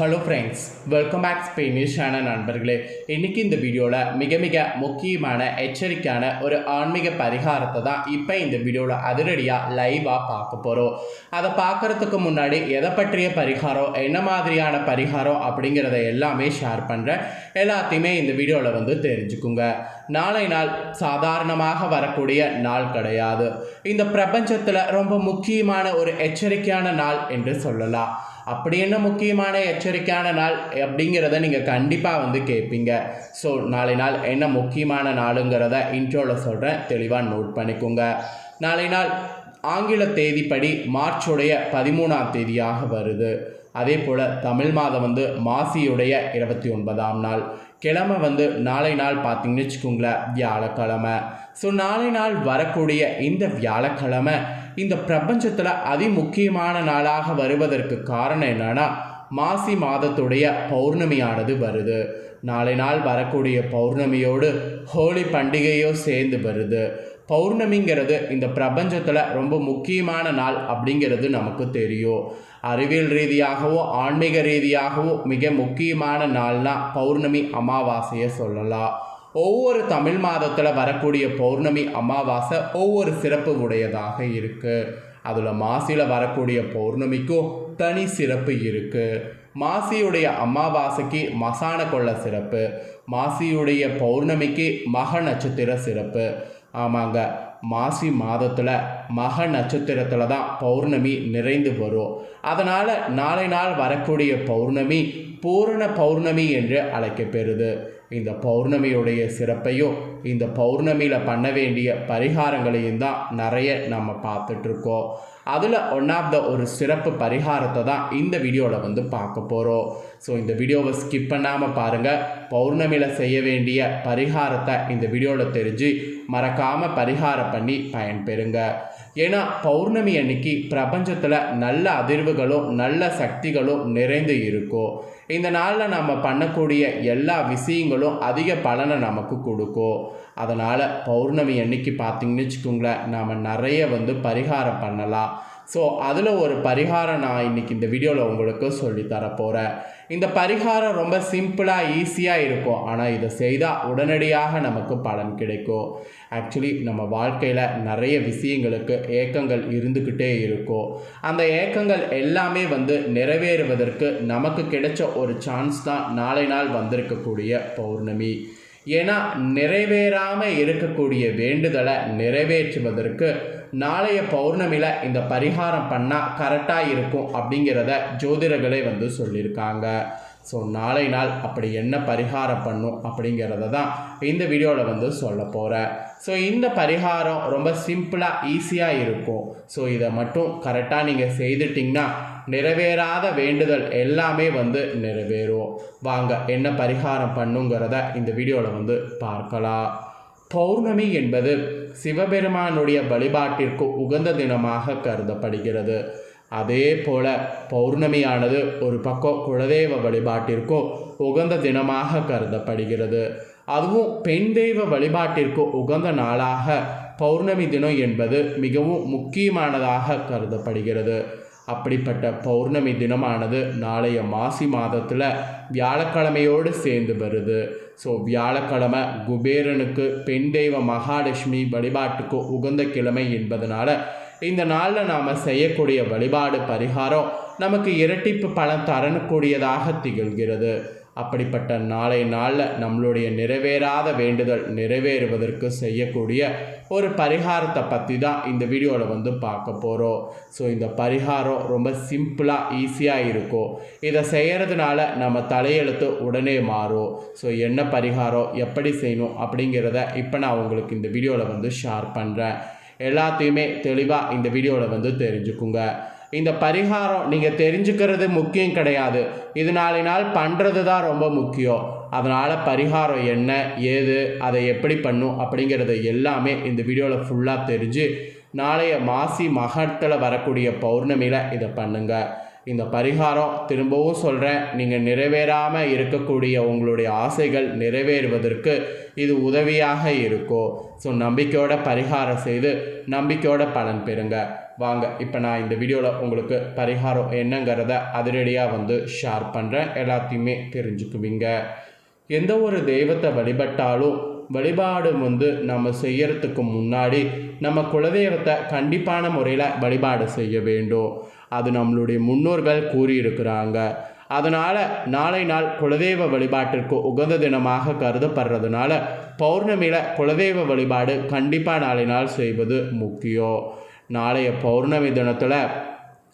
Hello friends welcome back ஸ்பெயினிஷான நண்பர்களே. இன்றைக்கி இந்த வீடியோவில் மிக மிக முக்கியமான எச்சரிக்கையான ஒரு ஆன்மீக பரிகாரத்தை தான் இப்போ இந்த வீடியோவில் அதிரடியாக லைவாக பார்க்க போகிறோம் அதை பார்க்குறதுக்கு முன்னாடி எதை பற்றிய பரிகாரம் என்ன மாதிரியான பரிகாரம் அப்படிங்கிறத எல்லாமே ஷேர் பண்ணுறேன் எல்லாத்தையுமே இந்த வீடியோவில் வந்து தெரிஞ்சுக்குங்க. நாளை நாள் சாதாரணமாக வரக்கூடிய நாள் கிடையாது. இந்த பிரபஞ்சத்தில் ரொம்ப முக்கியமான ஒரு எச்சரிக்கையான நாள் என்று சொல்லலாம். அப்படி என்ன முக்கியமான எச்சரிக்கையான நாள் அப்படிங்கிறத நீங்கள் கண்டிப்பாக வந்து கேட்பீங்க ஸோ நாளை நாள் என்ன முக்கியமான நாளுங்கிறத இன்ட்ரோவில் சொல்கிறேன் தெளிவாக நோட் பண்ணிக்கோங்க. நாளை நாள் ஆங்கில தேதிப்படி மார்ச்சுடைய பதிமூணாம் தேதியாக வருது. அதே போல் தமிழ் மாதம் வந்து மாசியுடைய இருபத்தி ஒன்பதாம் நாள். கிழமை வந்து நாளை நாள் பார்த்தீங்கன்னு வச்சுக்கோங்களேன் வியாழக்கிழமை. ஸோ நாளை நாள் வரக்கூடிய இந்த வியாழக்கிழமை இந்த பிரபஞ்சத்தில் அதிமுக்கியமான நாளாக வருவதற்கு காரணம் என்னன்னா மாசி மாதத்துடைய பௌர்ணமியானது வருது. நாளை நாள் வரக்கூடிய பௌர்ணமியோடு ஹோலி பண்டிகையோ சேர்ந்து வருது. பௌர்ணமிங்கிறது இந்த பிரபஞ்சத்தில் ரொம்ப முக்கியமான நாள் அப்படிங்கிறது நமக்கு தெரியும். அறிவியல் ரீதியாகவோ ஆன்மீக ரீதியாகவோ மிக முக்கியமான நாள்னா பௌர்ணமி அமாவாசையை சொல்லலாம். ஒவ்வொரு தமிழ் மாதத்தில் வரக்கூடிய பௌர்ணமி அமாவாசை ஒவ்வொரு சிறப்பு உடையதாக இருக்குது அதில் மாசியில் வரக்கூடிய பௌர்ணமிக்கும் தனி சிறப்பு இருக்குது மாசியுடைய அமாவாசைக்கு மசான கொள்ள சிறப்பு. மாசியுடைய பௌர்ணமிக்கு மக நட்சத்திர சிறப்பு. ஆமாங்க மாசி மாதத்தில் மக நட்சத்திரத்தில் தான் பௌர்ணமி நிறைந்து வரும். அதனால் நாளை நாள் வரக்கூடிய பௌர்ணமி பூரண பௌர்ணமி என்று அழைக்கப்பெறுது இந்த பௌர்ணமியுடைய சிறப்பையும் இந்த பௌர்ணமியில் பண்ண வேண்டிய பரிகாரங்களையும் தான் நிறைய நம்ம பார்த்துட்ருக்கோம். அதில் ஒன் ஆஃப் த ஒரு சிறப்பு பரிகாரத்தை தான் இந்த வீடியோவில் வந்து பார்க்க போகிறோம் ஸோ இந்த வீடியோவை ஸ்கிப் பண்ணாமல் பாருங்கள் பௌர்ணமியில் செய்ய வேண்டிய பரிகாரத்தை இந்த வீடியோவில் தெரிஞ்சு மறக்காமல் பரிகாரம் பண்ணி பயன்பெறுங்க. ஏன்னா பௌர்ணமி அன்னைக்கு பிரபஞ்சத்தில் நல்ல அதிர்வுகளும் நல்ல சக்திகளும் நிறைந்து இருக்கும் இந்த நாளில் நம்ம பண்ணக்கூடிய எல்லா விஷயங்களும் அதிக பலனை நமக்கு கொடுக்கும் அதனால் பௌர்ணமி அன்னைக்கு பார்த்திங்கன்னு வச்சுக்கோங்களேன் நாம் நிறைய வந்து பரிகாரம் பண்ணலாம். ஸோ அதில் ஒரு பரிகாரம் நான் இன்றைக்கி இந்த வீடியோவில் உங்களுக்கு சொல்லி தரப்போகிறேன் இந்த பரிகாரம் ரொம்ப சிம்பிளாக ஈஸியாக இருக்கும். ஆனால் இதை செய்தால் உடனடியாக நமக்கு பலன் கிடைக்கும். ஆக்சுவலி நம்ம வாழ்க்கையில் நிறைய விஷயங்களுக்கு ஏக்கங்கள் இருந்துக்கிட்டே இருக்கும். அந்த ஏக்கங்கள் எல்லாமே வந்து நிறைவேறுவதற்கு நமக்கு கிடைச்ச ஒரு சான்ஸ் தான் நாளை நாள் வந்திருக்கக்கூடிய பௌர்ணமி. ஏன்னா நிறைவேறாமல் இருக்கக்கூடிய வேண்டுதலை நிறைவேற்றுவதற்கு நாளைய பௌர்ணமியில் இந்த பரிகாரம் பண்ணால் கரெக்டாக இருக்கும் அப்படிங்கிறத ஜோதிடர்களே வந்து சொல்லியிருக்காங்க. ஸோ நாளை நாள் அப்படி என்ன பரிகாரம் பண்ணும் அப்படிங்கிறத தான் இந்த வீடியோவில் வந்து சொல்ல போகிறேன் ஸோ இந்த பரிகாரம் ரொம்ப சிம்பிளாக ஈஸியாக இருக்கும். ஸோ இதை மட்டும் கரெக்டாக நீங்கள் செய்துட்டிங்கன்னா நிறைவேறாத வேண்டுதல் எல்லாமே வந்து நிறைவேறும். வாங்க என்ன பரிகாரம் பண்ணுங்கிறத இந்த வீடியோவில் வந்து பார்க்கலாம். பௌர்ணமி என்பது சிவபெருமானுடைய வழிபாட்டிற்கு உகந்த தினமாக கருதப்படுகிறது. அதே போல பௌர்ணமியானது ஒரு பக்கம் குலதெய்வ வழிபாட்டிற்கும் உகந்த தினமாக கருதப்படுகிறது. அதுவும் பெண் தெய்வ வழிபாட்டிற்கு உகந்த நாளாக பௌர்ணமி தினம் என்பது மிகவும் முக்கியமானதாக கருதப்படுகிறது. அப்படிப்பட்ட பௌர்ணமி தினமானது நாளைய மாசி மாதத்தில் வியாழக்கிழமையோடு சேர்ந்து வருது. ஸோ வியாழக்கிழமை குபேரனுக்கு பெண் தெய்வ மகாலட்சுமி வழிபாட்டுக்கு உகந்த கிழமை என்பதனால இந்த நாளில் நாம் செய்யக்கூடிய வழிபாடு பரிகாரம் நமக்கு இரட்டிப்பு பலன் தரக்கூடியதாக திகழ்கிறது. அப்படிப்பட்ட நாளை நாளில் நம்மளுடைய நிறைவேறாத வேண்டுதல் நிறைவேறுவதற்கு செய்யக்கூடிய ஒரு பரிகாரத்தை பற்றி தான் இந்த வீடியோவில் வந்து பார்க்க போகிறோம் ஸோ இந்த பரிகாரம் ரொம்ப சிம்பிளாக ஈஸியாக இருக்கும். இதை செய்கிறதுனால நம்ம தலையெழுத்து உடனே மாறும். ஸோ என்ன பரிகாரம் எப்படி செய்யணும் அப்படிங்கிறத இப்போ நான் உங்களுக்கு இந்த வீடியோவில் வந்து ஷேர் பண்ணுறேன் எல்லாத்தையுமே தெளிவாக இந்த வீடியோவில் வந்து தெரிஞ்சுக்குங்க. இந்த பரிகாரம் நீங்கள் தெரிஞ்சுக்கிறது முக்கியம் கிடையாது. இது நாளை நாள் பண்ணுறது தான் ரொம்ப முக்கியம். அதனால் பரிகாரம் என்ன ஏது அதை எப்படி பண்ணும் அப்படிங்கிறது எல்லாமே இந்த வீடியோவில் ஃபுல்லாக தெரிஞ்சு நாளைய மாசி மகத்தில் வரக்கூடிய பௌர்ணமியில் இதை பண்ணுங்கள் இந்த பரிகாரம் திரும்பவும் சொல்கிறேன் நீங்கள் நிறைவேறாமல் இருக்கக்கூடிய உங்களுடைய ஆசைகள் நிறைவேறுவதற்கு இது உதவியாக இருக்கும். ஸோ நம்பிக்கையோட பரிகாரம் செய்து நம்பிக்கையோட பலன் பெறுங்க. வாங்க இப்போ நான் இந்த வீடியோவில் உங்களுக்கு பரிகாரம் என்னங்கிறத அதிரடியாக வந்து ஷேர் பண்ணுறேன் எல்லாத்தையுமே தெரிஞ்சுக்குவீங்க. எந்த ஒரு தெய்வத்தை வழிபட்டாலும் வழிபாடு வந்து நம்ம செய்யறதுக்கு முன்னாடி நம்ம குலதெய்வத்தை கண்டிப்பான முறையில் வழிபாடு செய்ய வேண்டும். அது நம்மளுடைய முன்னோர்கள் கூறியிருக்கிறாங்க. அதனால் நாளை நாள் குலதெய்வ வழிபாட்டிற்கு உகந்த தினமாக கருதப்படுறதுனால பௌர்ணமியில் குலதெய்வ வழிபாடு கண்டிப்பாக நாளை நாள் செய்வது முக்கியம். நாளைய பௌர்ணமி தினத்தில்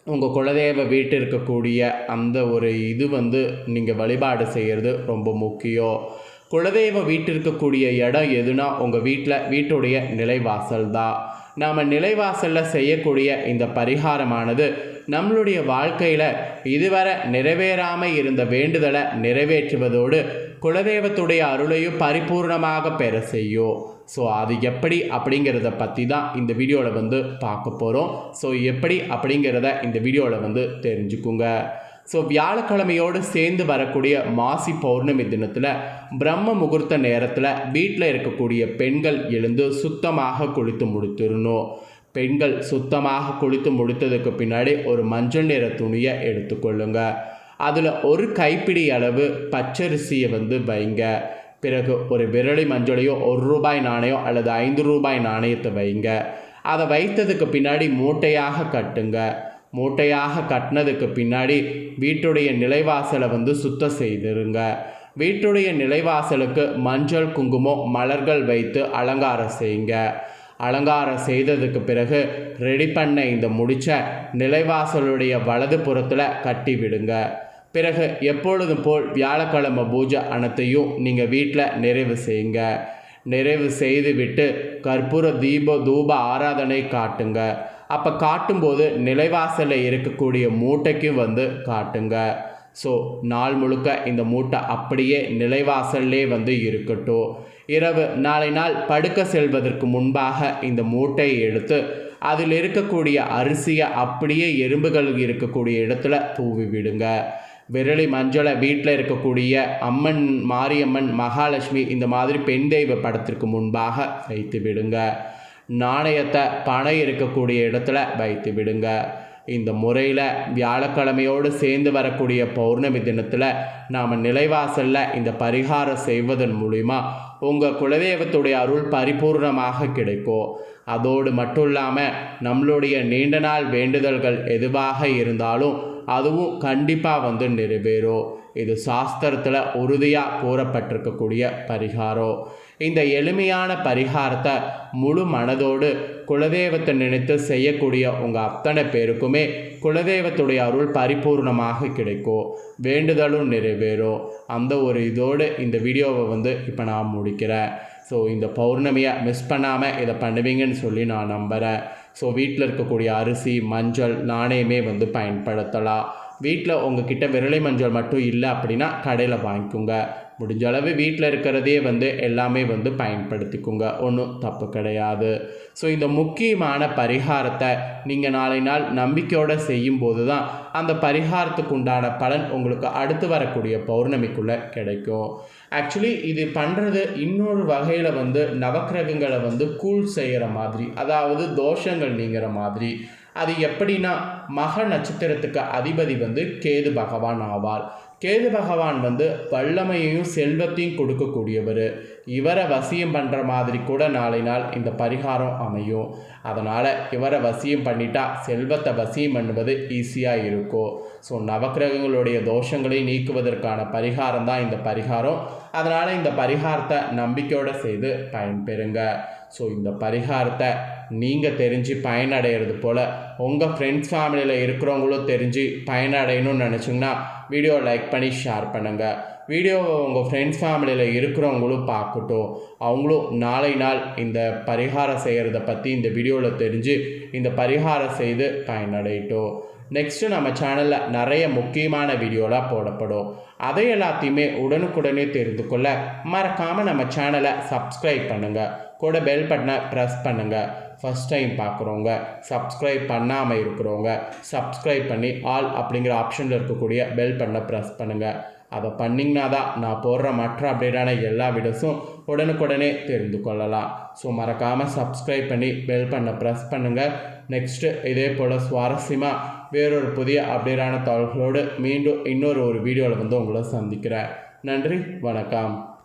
உங்கள் குலதெய்வ வீட்டில் இருக்கக்கூடிய அந்த ஒரு இது வந்து நீங்கள் வழிபாடு செய்கிறது ரொம்ப முக்கியம். குலதெய்வ வீட்டிற்கக்கூடிய இடம் எதுனா உங்கள் வீட்டில் வீட்டுடைய நிலைவாசல் தான் நாம் நிலைவாசலில் செய்யக்கூடிய இந்த பரிகாரமானது நம்மளுடைய வாழ்க்கையில் இதுவரை நிறைவேறாமல் இருந்த வேண்டுதலை நிறைவேற்றுவதோடு குலதெய்வத்துடைய அருளையும் பரிபூர்ணமாக பெற செய்யும் ஸோ அது எப்படி அப்படிங்கிறத பற்றி தான் இந்த வீடியோவில் வந்து பார்க்க போகிறோம் ஸோ எப்படி அப்படிங்கிறத இந்த வீடியோவில் வந்து தெரிஞ்சுக்குங்க. ஸோ வியாழக்கிழமையோடு சேர்ந்து வரக்கூடிய மாசி பௌர்ணமி தினத்தில் பிரம்ம முகூர்த்த நேரத்தில் வீட்டில் இருக்கக்கூடிய பெண்கள் எழுந்து சுத்தமாக குளித்து முடித்திடணும் பெண்கள் சுத்தமாக குளித்து முடித்ததுக்கு பின்னாடி ஒரு மஞ்சள் நிற துணியை எடுத்துக்கொள்ளுங்கள் அதில் ஒரு கைப்பிடி அளவு பச்சரிசியை வந்து வைங்க. பிறகு ஒரு விரலி மஞ்சளையோ ஒரு ரூபாய் நாணயம் அல்லது ஐந்து ரூபாய் நாணயத்தை வைங்க. அதை வைத்ததுக்கு பின்னாடி மூட்டையாக கட்டுங்க. மூட்டையாக கட்டினதுக்கு பின்னாடி வீட்டுடைய நிலைவாசலை வந்து சுத்தம் செய்திருங்க. வீட்டுடைய நிலைவாசலுக்கு மஞ்சள் குங்குமம் மலர்கள் வைத்து அலங்காரம் செய்யுங்க அலங்காரம் செய்ததுக்கு பிறகு ரெடி பண்ண இந்த முடிச்ச நிலைவாசலுடைய வலது புறத்தில் கட்டி விடுங்க. பிறகு எப்பொழுதும் போல் வியாழக்கிழமை பூஜை அனைத்தையும் நீங்கள் வீட்டில் நிறைவு செய்யுங்க. நிறைவு செய்து விட்டு கற்பூர தீப தூப ஆராதனை காட்டுங்க. அப்போ காட்டும்போது நிலைவாசலில் இருக்கக்கூடிய மூட்டைக்கும் வந்து காட்டுங்க. ஸோ நாள் முழுக்க இந்த மூட்டை அப்படியே நிலைவாசல்லே வந்து இருக்கட்டும். இரவு நாளை நாள் படுக்க செல்வதற்கு முன்பாக இந்த மூட்டையை எடுத்து அதில் இருக்கக்கூடிய அரிசியை அப்படியே எறும்புகள் இருக்கக்கூடிய இடத்துல தூவி விடுங்க. விரலி மஞ்சளை வீட்டில் இருக்கக்கூடிய அம்மன் மாரியம்மன் மகாலட்சுமி இந்த மாதிரி பெண் தெய்வ படத்திற்கு முன்பாக வைத்து விடுங்க. நாணயத்தை பணம் இருக்கக்கூடிய இடத்துல வைத்து விடுங்க. இந்த முறையில் வியாழக்கிழமையோடு சேர்ந்து வரக்கூடிய பௌர்ணமி தினத்தில் நாம் நிலைவாசலில் இந்த பரிகாரம் செய்வதன் மூலிமா உங்கள் குலதெய்வத்துடைய அருள் பரிபூர்ணமாக கிடைக்கும். அதோடு மட்டும் இல்லாமல் நம்மளுடைய நீண்ட நாள் வேண்டுதல்கள் எதுவாக இருந்தாலும் அதுவும் கண்டிப்பாக வந்து நிறைவேறும் இது சாஸ்திரத்தில் உறுதியாக கூறப்பட்டிருக்கக்கூடிய பரிகாரம் இந்த எளிமையான பரிகாரத்தை முழு மனதோடு குலதெய்வத்தை நினைத்து செய்யக்கூடிய உங்கள் அத்தனை பேருக்குமே குலதெய்வத்துடைய அருள் பரிபூர்ணமாக கிடைக்கும். வேண்டுதலும் நிறைவேறும் அந்த ஒரு இதோடு இந்த வீடியோவை வந்து இப்போ நான் முடிக்கிறேன். ஸோ இந்த பௌர்ணமியை மிஸ் பண்ணாமல் இதை பண்ணுவீங்கன்னு சொல்லி நான் நம்புகிறேன் ஸோ வீட்டில் இருக்கக்கூடிய அரிசி மஞ்சள் நாணயமே வந்து பயன்படுத்தலாம். வீட்டில் உங்ககிட்ட விரலை மஞ்சள் மட்டும் இல்லை அப்படின்னா கடையில் வாங்கிக்கோங்க. முடிஞ்ச அளவு வீட்டில் இருக்கிறதே வந்து எல்லாமே வந்து பயன்படுத்திக்கோங்க. ஒன்றும் தப்பு கிடையாது. ஸோ இந்த முக்கியமான பரிகாரத்தை நீங்கள் நாளை நாள் நம்பிக்கையோடு செய்யும்போது தான் அந்த பரிகாரத்துக்கு உண்டான பலன் உங்களுக்கு அடுத்து வரக்கூடிய பௌர்ணமிக்குள்ளே கிடைக்கும். ஆக்சுவலி இது பண்ணுறது இன்னொரு வகையில் வந்து நவக்கிரகங்களை வந்து கூல் செய்கிற மாதிரி அதாவது தோஷங்கள் நீங்கிற மாதிரி. அது எப்படின்னா மக நட்சத்திரத்துக்கு அதிபதி வந்து கேது பகவான் ஆவார். கேது பகவான் வந்து வல்லமையையும் செல்வத்தையும் கொடுக்கக்கூடியவர். இவரை வசியம் பண்ணுற மாதிரி கூட நாளை நாள் இந்த பரிகாரம் அமையும். அதனால் இவரை வசியம் பண்ணிட்டா செல்வத்தை வசியம் பண்ணுவது ஈஸியாக இருக்கும் ஸோ நவக்கிரகங்களுடைய தோஷங்களை நீக்குவதற்கான பரிகாரம் தான் இந்த பரிகாரம். அதனால் இந்த பரிகாரத்தை நம்பிக்கையோடு செய்து பயன்பெறுங்க. ஸோ இந்த பரிகாரத்தை நீங்கள் தெரிஞ்சு பயனடைகிறது போல் உங்கள் ஃப்ரெண்ட்ஸ் ஃபேமிலியில் இருக்கிறவங்களும் தெரிஞ்சு பயனடையணும்னு நினச்சிங்கன்னா வீடியோ லைக் பண்ணி ஷேர் பண்ணுங்கள் வீடியோவை உங்கள் ஃப்ரெண்ட்ஸ் ஃபேமிலியில் இருக்கிறவங்களும் பார்க்கட்டும். அவங்களும் நாளை நாள் இந்த பரிகாரம் செய்கிறத பற்றி இந்த வீடியோவில் தெரிஞ்சு இந்த பரிகாரம் செய்து பயனடையட்டும். நெக்ஸ்ட்டு நம்ம சேனலில் நிறைய முக்கியமான வீடியோலாம் போடப்படும். அதை எல்லாத்தையுமே உடனுக்குடனே தெரிந்து கொள்ள மறக்காமல் நம்ம சேனலை சப்ஸ்கிரைப் பண்ணுங்கள் கூட பெல் பட்டனை ப்ரெஸ் பண்ணுங்கள் ஃபஸ்ட் டைம் பார்க்குறவங்க சப்ஸ்கிரைப் பண்ணாமல் இருக்கிறவங்க சப்ஸ்கிரைப் பண்ணி ஆல் அப்படிங்கிற ஆப்ஷனில் இருக்கக்கூடிய பெல் பட்டனை ப்ரெஸ் பண்ணுங்கள் அதை பண்ணிங்கன்னா தான் நான் போடுற மற்ற அப்டேட்டான எல்லா வீடியோஸும் உடனுக்குடனே தெரிந்து கொள்ளலாம். ஸோ மறக்காமல் சப்ஸ்கிரைப் பண்ணி பெல் பண்ண ப்ரெஸ் பண்ணுங்கள் நெக்ஸ்ட்டு இதே போல் சுவாரஸ்யமாக வேறொரு புதிய அப்டேட்டான தகவல்களோடு மீண்டும் இன்னொரு ஒரு வீடியோவில் வந்து உங்களை சந்திக்கிறேன். நன்றி வணக்கம்.